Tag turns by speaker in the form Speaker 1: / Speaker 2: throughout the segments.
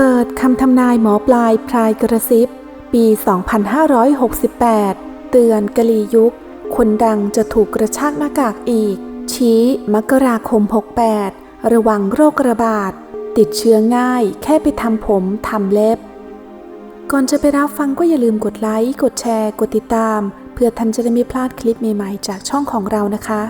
Speaker 1: เปิดคำทำนายหมอปลายพรายกระซิบ ปี 2568 เตือนกะลียุค คนดังจะถูกกระชากหน้ากากอีก ชี้มกราคม 68 ระวังโรคระบาด ติดเชื้อง่ายแค่ไปทำผมทำเล็บ ก่อนจะไปรับฟังก็อย่าลืมกดไลค์ กดแชร์ กดติดตาม เพื่อท่านจะได้ไม่พลาดคลิปใหม่ๆ จากช่องของเรานะคะ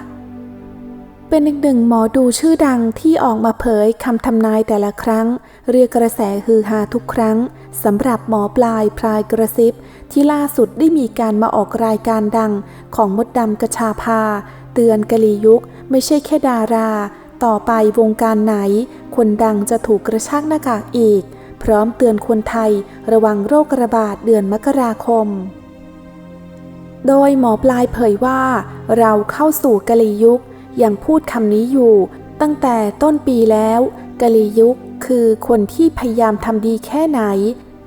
Speaker 1: เป็นอีกหนึ่งหมอดูชื่อดังที่ออกมาเผยคำทำนายแต่ละครั้ง เรียกกระแสฮือฮาทุกครั้งสำหรับหมอปลายพรายกระซิบ ที่ล่าสุดได้มีการมาออกรายการดังของมดดำกระชาพา เตือนกะลียุค ไม่ใช่แค่ดารา ต่อไปวงการไหน คนดังจะถูกกระชากหน้ากากอีก พร้อมเตือนคนไทย ระวังโรคระบาดเดือนมกราคม โดยหมอปลายเผยว่า เราเข้าสู่กะลียุค ยังพูดคำนี้อยู่ ตั้งแต่ต้นปีแล้วกะลียุคคือคนที่พยายามทำดีแค่ไหน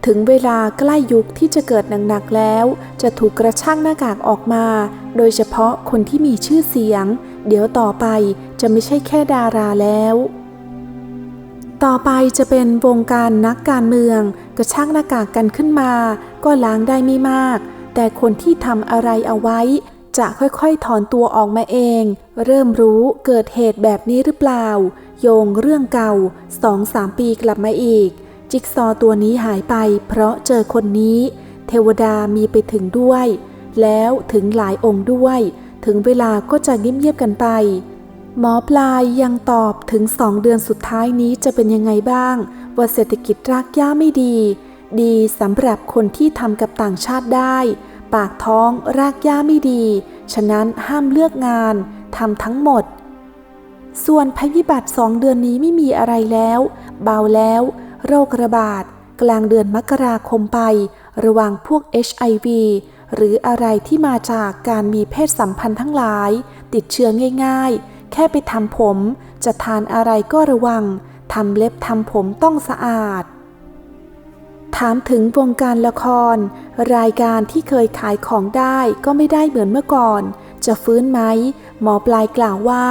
Speaker 1: ถึงเวลาใกล้ยุคที่จะเกิดหนักๆแล้ว จะถูกกระชากหน้ากากออกมา โดยเฉพาะคนที่มีชื่อเสียง เดี๋ยวต่อไปจะไม่ใช่แค่ดาราแล้วต่อไปจะเป็นวงการนักการเมืองกระชากหน้ากากกันขึ้นมา ก็ล้างได้ไม่มาก แต่คนที่ทำอะไรเอาไว้ จะค่อยๆ ถอนตัวออกมาเอง เริ่มรู้เกิดเหตุแบบนี้หรือเปล่า โยงเรื่องเก่าสองสามปีกลับมาอีก จิ๊กซอตัวนี้หายไป เพราะเจอคนนี้ เทวดามีไปถึงด้วย แล้วถึงหลายองค์ด้วย ถึงเวลาก็จะเงียบๆกันไป หมอปลายยังตอบถึงสองเดือนสุดท้ายนี้จะเป็นยังไงบ้าง ว่าเศรษฐกิจรากหญ้าไม่ดี ดีสำหรับคนที่ทำกับต่างชาติได้ ปากท้องรากหญ้าไม่ดี ฉะนั้นห้ามเลือกงานทำทั้งหมด ส่วนภัยพิบัติสองเดือนนี้ไม่มีอะไรแล้ว เบาแล้ว โรคระบาด กลางเดือนมกราคมไป ระวังพวก HIV หรืออะไรที่มาจากการมีเพศสัมพันธ์ทั้งหลาย ติดเชื้อง่าย ๆ แค่ไปทำผม จะทานอะไรก็ระวังทำเล็บทำผมต้องสะอาด ถามถึงวงการละคร รายการที่เคยขายของได้ก็ไม่ได้เหมือนเมื่อก่อน จะฟื้นไหม หมอปลายกล่าวว่า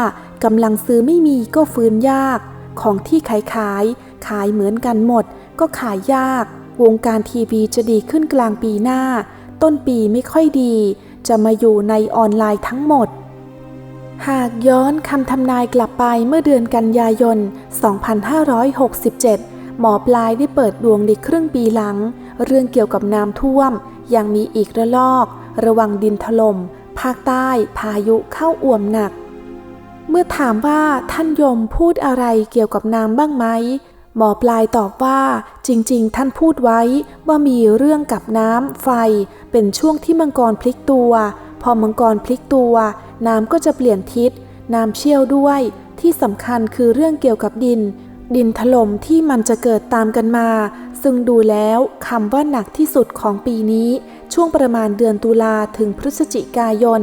Speaker 1: กำลังซื้อไม่มีก็ฟื้นยาก ของที่ขายขาย ขายเหมือนกันหมด ก็ขายยาก วงการทีวีจะดีขึ้นกลางปีหน้า ต้นปีไม่ค่อยดี จะมาอยู่ในออนไลน์ทั้งหมด หากย้อนคำทำนายกลับไปเมื่อเดือนกันยายน 2567 หมอปลายได้เปิดดวงในครึ่งปีหลัง เรื่องเกี่ยวกับน้ำท่วม ยังมีอีกระลอก ระวังดินถลม่ม ภาคใต้พายุเข้าอ่วมหนัก เมื่อถามว่าท่านยมพูดอะไรเกี่ยวกับน้ำบ้างไหม หมอปลายตอบว่า จริงๆ ท่านพูดไว้ว่ามีเรื่องกับน้ำไฟ เป็นช่วงที่มังกรพลิกตัว พอมังกรพลิกตัว น้ำก็จะเปลี่ยนทิศ น้ำเชี่ยวด้วย ที่สำคัญคือเรื่องเกี่ยวกับดิน ดินถล่มที่มันจะเกิดตามกันมา ซึ่งดูแล้วคำว่าหนักที่สุดของปีนี้ ช่วงประมาณเดือนตุลาถึงพฤศจิกายน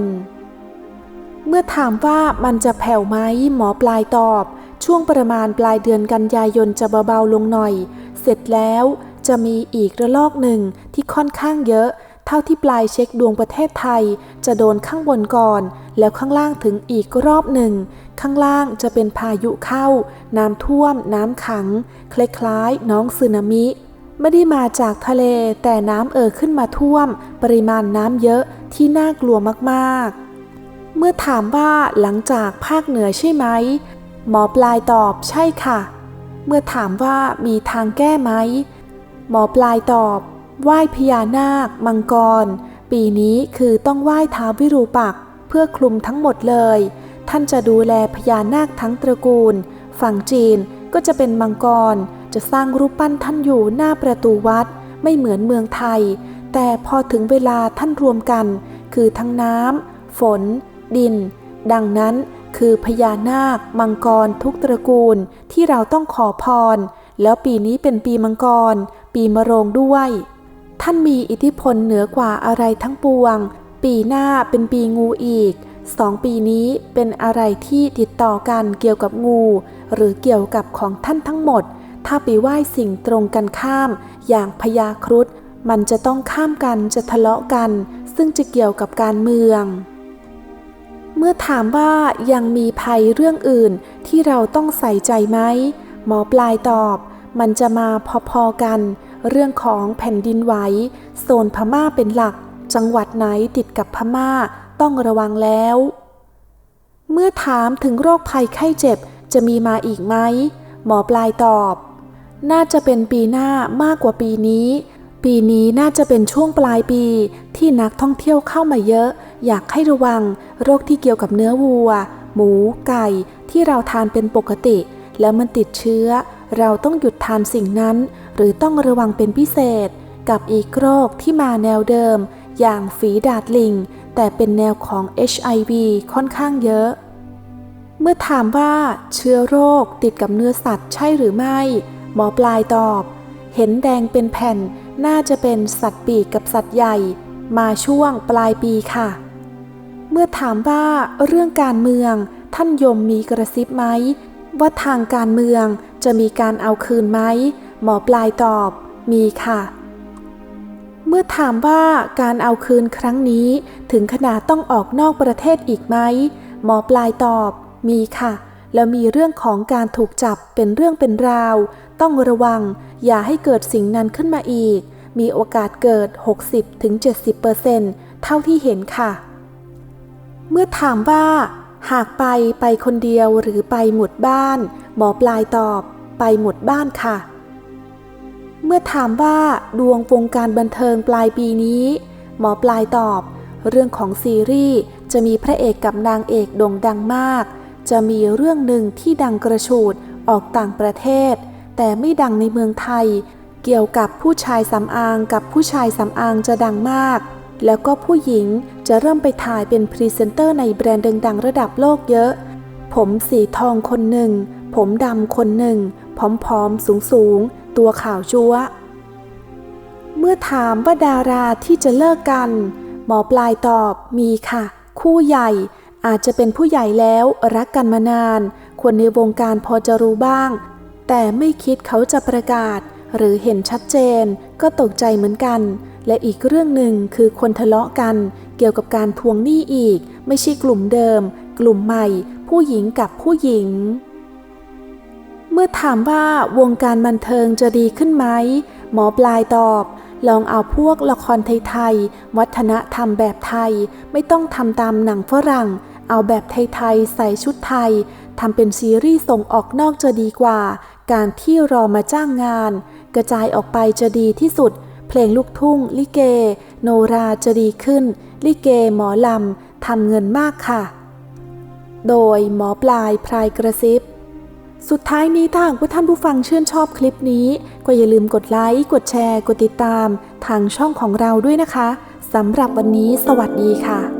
Speaker 1: เมื่อถามว่ามันจะแผ่วไหมหมอปลายตอบ ช่วงประมาณปลายเดือนกันยายนจะเบาๆลงหน่อย เสร็จแล้วจะมีอีกระลอกหนึ่งที่ค่อนข้างเยอะเท่าที่ปลายเช็คดวงประเทศไทย จะโดนข้างบนก่อน แล้วข้างล่างถึงอีกรอบหนึ่ง ข้างล่างจะเป็นพายุเข้า น้ำท่วม น้ำขัง คล้ายๆน้องสึนามิ ไม่ได้มาจากทะเลแต่น้ำเอ่อขึ้นมาท่วม ปริมาณน้ำเยอะที่น่ากลัวมากๆ เมื่อถามว่าหลังจากภาคเหนือใช่ไหม หมอปลายตอบใช่ค่ะ เมื่อถามว่ามีทางแก้ไหม หมอปลายตอบไหว้พญานาค มังกร ปีนี้คือต้องไหว้ท้าววิรูปักษ์เพื่อคลุมทั้งหมดเลย ท่านจะดูแลพญานาคทั้งตระกูล ฝั่งจีนก็จะเป็นมังกร จะสร้างรูปปั้นท่านอยู่หน้าประตูวัด ไม่เหมือนเมืองไทย แต่พอถึงเวลาท่านรวมกัน คือทั้งน้ำฝน ดิน ดังนั้นคือพญานาค มังกรทุกตระกูลที่เราต้องขอพร แล้วปีนี้เป็นปีมังกร ปีมะโรงด้วย ท่านมีอิทธิพลเหนือกว่าอะไรทั้งปวง ปีหน้าเป็นปีงูอีก สองปีนี้เป็นอะไรที่ติดต่อกันเกี่ยวกับงู หรือเกี่ยวกับของท่านทั้งหมด ถ้าไปไหว้สิ่งตรงกันข้าม อย่างพญาครุฑมันจะต้องข้ามกันจะทะเลาะกัน ซึ่งจะเกี่ยวกับการเมือง เมื่อถามว่ายังมีภัยเรื่องอื่นที่เราต้องใส่ใจไหมหมอปลายตอบ มันจะมาพอๆกัน เรื่องของแผ่นดินไหวโซนพม่าเป็นหลัก จังหวัดไหนติดกับพม่า ต้องระวังแล้ว เมื่อถามถึงโรคภัยไข้เจ็บจะมีมาอีกไหม หมอปลายตอบ น่าจะเป็นปีหน้ามากกว่าปีนี้ ปีนี้น่าจะเป็นช่วงปลายปีที่นักท่องเที่ยวเข้ามาเยอะ อยากให้ระวังโรคที่เกี่ยวกับเนื้อวัว หมู ไก่ที่เราทานเป็นปกติ แล้วมันติดเชื้อ เราต้องหยุดทานสิ่งนั้น หรือต้องระวังเป็นพิเศษ กับอีกโรคที่มาแนวเดิม อย่างฝีดาดลิง แต่เป็นแนวของ HIV ค่อนข้างเยอะ เมื่อถามว่าเชื้อโรคติดกับเนื้อสัตว์ใช่หรือไม่ หมอปลายตอบ เห็นแดงเป็นแผ่นน่าจะเป็นสัตว์ปีกกับสัตว์ใหญ่ มาช่วงปลายปีค่ะ เมื่อถามว่าเรื่องการเมืองท่านยมมีกระซิบไหม ว่าทางการเมืองจะมีการเอาคืนไหม หมอปลายตอบ มีค่ะ มื่อถามว่าการเอาคืนครั้งนี้ถึงขนาดต้องออกนอกประเทศอีกไหม หมอปลายตอบ มีค่ะ แล้วมีเรื่องของการถูกจับเป็นเรื่องเป็นราว ต้องระวัง อย่าให้เกิดสิ่งนั้นขึ้นมาอีก มีโอกาสเกิด 60-70%เท่าที่เห็นค่ะ เมื่อถามว่า หากไปไปคนเดียวหรือไปหมดบ้าน หมอปลายตอบ ไปหมดบ้านค่ะ เมื่อถามว่าดวงวงการบันเทิงปลายปีนี้ หมอปลายตอบ เรื่องของซีรีส์จะมีพระเอกกับนางเอกโด่งดังมาก จะมีเรื่องหนึ่งที่ดังกระฉูดออกต่างประเทศ แต่ไม่ดังในเมืองไทย เกี่ยวกับผู้ชายสำอางกับผู้ชายสำอางจะดังมาก แล้วก็ผู้หญิงจะเริ่มไปถ่ายเป็นพรีเซนเตอร์ในแบรนด์ดังๆระดับโลกเยอะ ผมสีทองคนหนึ่ง ผมดำคนหนึ่งผอมๆสูงๆ ตัวข่าวจัวเมื่อถามว่าดาราที่จะเลิกกัน หมอปลายตอบมีค่ะ คู่ใหญ่อาจจะเป็นผู้ใหญ่แล้วรักกันมานาน คนในวงการพอจะรู้บ้าง แต่ไม่คิดเขาจะประกาศ หรือเห็นชัดเจน ก็ตกใจเหมือนกัน และอีกเรื่องหนึ่งคือคนทะเลาะกัน เกี่ยวกับการทวงหนี้อีก ไม่ใช่กลุ่มเดิม กลุ่มใหม่ ผู้หญิงกับผู้หญิง เมื่อถามว่าวงการบันเทิงจะดีขึ้นไหม หมอปลายตอบ ลองเอาพวกละครไทยๆ วัฒนธรรมแบบไทย ไม่ต้องทำตามหนังฝรั่ง เอาแบบไทยๆ ใส่ชุดไทยทำเป็นซีรีส์ส่งออกนอกจะดีกว่า การที่รอมาจ้างงาน กระจายออกไปจะดีที่สุด เพลงลูกทุ่ง ลิเก โนราจะดีขึ้น ลิเกหมอลำทำเงินมากค่ะ โดยหมอปลายพรายกระซิบ สุดท้ายนี้ถ้าหากว่าท่านผู้ฟังชื่นชอบคลิปนี้ ก็อย่าลืมกดไลค์ กดแชร์ กดติดตาม ทางช่องของเราด้วยนะคะสำหรับวันนี้สวัสดีค่ะ